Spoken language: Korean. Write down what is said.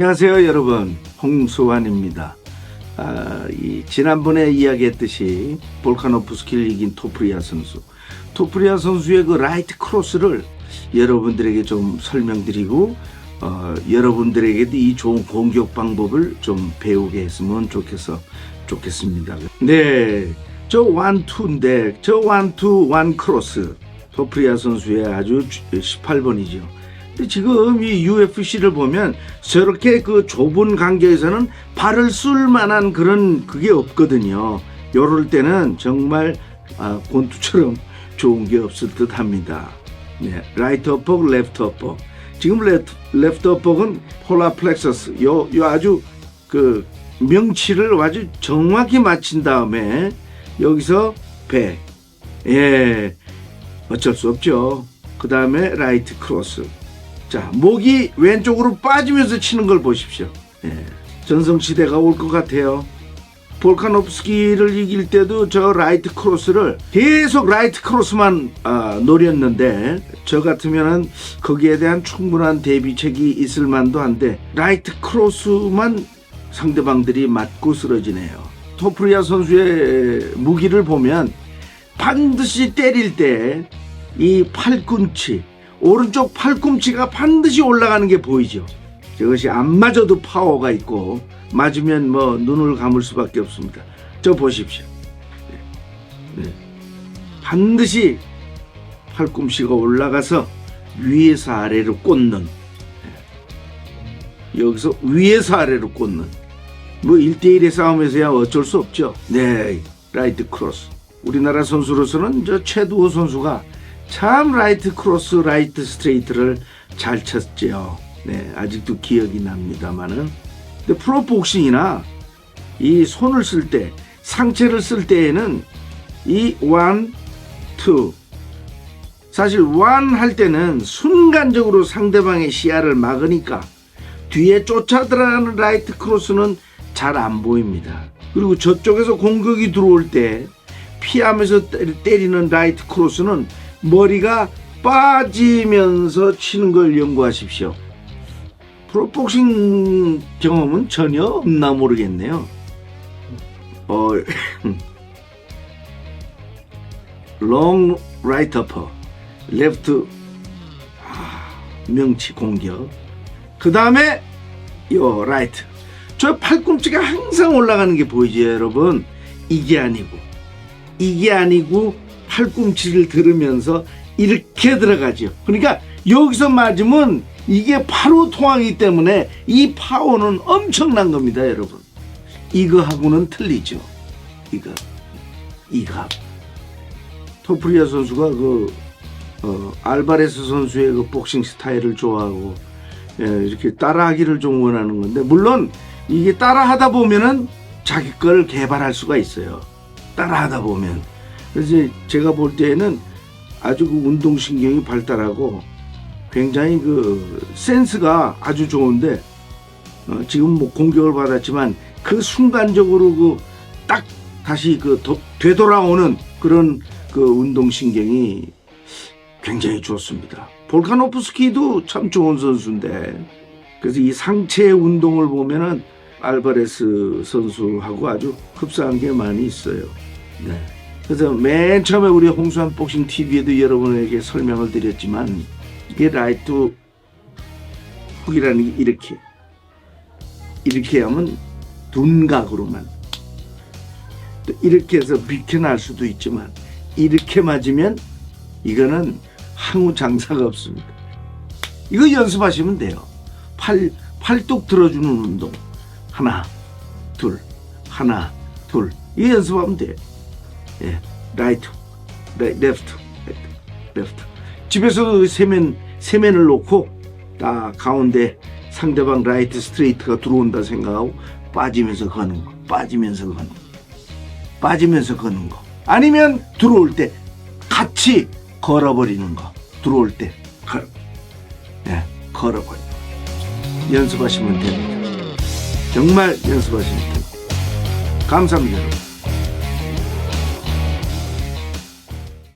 안녕하세요 여러분 홍수환입니다. 아, 이 지난번에 이야기했듯이 볼카노프스키를 이긴 토프리아 선수 토프리아 선수의 그 라이트 크로스를 여러분들에게 좀 설명드리고 어, 여러분들에게도 이 좋은 공격 방법을 좀 배우게 했으면 좋겠어 좋겠습니다. 네, 저 원투인데 저 원투 원 크로스 토프리아 선수의 아주 18번이죠. 근데 지금 이 UFC를 보면 저렇게 그 좁은 간격에서는 발을 쓸 만한 그런 그게 없거든요. 요럴 때는 정말 아, 권투처럼 좋은 게 없을 듯 합니다. 네, 라이트 어퍼, 레프트 어퍼. 지금 레프트, 레프트 어퍼는 폴라 플렉서스. 요, 요 아주 그 명치를 아주 정확히 맞힌 다음에 여기서 배. 예. 어쩔 수 없죠. 그 다음에 라이트 크로스. 자, 목이 왼쪽으로 빠지면서 치는 걸 보십시오. 예. 전성시대가 올 것 같아요. 볼카노프스키를 이길 때도 저 라이트 크로스를 계속 라이트 크로스만 아, 노렸는데 저 같으면은 거기에 대한 충분한 대비책이 있을 만도 한데 라이트 크로스만 상대방들이 맞고 쓰러지네요. 토프리아 선수의 무기를 보면 반드시 때릴 때 이 팔꿈치 오른쪽 팔꿈치가 반드시 올라가는 게 보이죠. 저것이 안 맞아도 파워가 있고 맞으면 뭐 눈을 감을 수밖에 없습니다. 저 보십시오. 네. 네. 반드시 팔꿈치가 올라가서 위에서 아래로 꽂는 네. 여기서 위에서 아래로 꽂는 뭐 1대1의 싸움에서야 어쩔 수 없죠. 네, 라이트 크로스. 우리나라 선수로서는 저 최두호 선수가 참 라이트 크로스, 라이트 스트레이트를 잘 쳤죠. 네, 아직도 기억이 납니다만은. 근데 프로복싱이나 이 손을 쓸 때, 상체를 쓸 때에는 이 원, 투. 사실 원 할 때는 순간적으로 상대방의 시야를 막으니까 뒤에 쫓아들어가는 라이트 크로스는 잘 안 보입니다. 그리고 저쪽에서 공격이 들어올 때 피하면서 때- 때리는 라이트 크로스는 머리가 빠지면서 치는 걸 연구하십시오. 프로복싱 경험은 전혀 없나 모르겠네요. 어, 롱 라이트 어퍼, 레프트 아, 명치 공격. 그 다음에 요 라이트. 저 팔꿈치가 항상 올라가는 게 보이죠, 여러분? 이게 아니고 이게 아니고 팔꿈치를 들으면서 이렇게 들어가죠. 그러니까 여기서 맞으면 이게 바로 통하기 때문에 이 파워는 엄청난 겁니다, 여러분. 이거하고는 틀리죠. 이거, 이거. 토프리아 선수가 그 어, 알바레스 선수의 그 복싱 스타일을 좋아하고 예, 이렇게 따라하기를 좀 원하는 건데 물론 이게 따라하다 보면은 자기 걸 개발할 수가 있어요. 따라하다 보면 그래서 제가 볼 때에는 아주 그 운동신경이 발달하고 굉장히 그 센스가 아주 좋은데 어, 지금 뭐 공격을 받았지만 그 순간적으로 그 딱 다시 그 도- 되돌아오는 그런 그 운동신경이 굉장히 좋습니다. 볼카노프스키도 참 좋은 선수인데 그래서 이 상체 운동을 보면은 알바레스 선수하고 아주 흡사한 게 많이 있어요. 네. 그래서 맨 처음에 우리 홍수한 복싱 TV에도 여러분에게 설명을 드렸지만 이게 라이트 훅이라는 게 이렇게 이렇게 하면 둔각으로만 또 이렇게 해서 비켜날 수도 있지만 이렇게 맞으면 이거는 항우 장사가 없습니다. 이거 연습하시면 돼요. 팔 팔뚝 들어주는 운동 하나 둘 하나 둘 이거 연습하면 돼요. 예, 라이트, 레, 레프트, 레프트, 레프트. 집에서도 세면 세면을 놓고 딱 가운데 상대방 라이트 스트레이트가 들어온다 생각하고 빠지면서 거는 거, 빠지면서 거는 거, 빠지면서 거는 거. 아니면 들어올 때 같이 걸어버리는 거. 들어올 때 걸, 예, 걸어버려. 연습하시면 됩니다. 정말 연습하시면 됩니다. 감사합니다.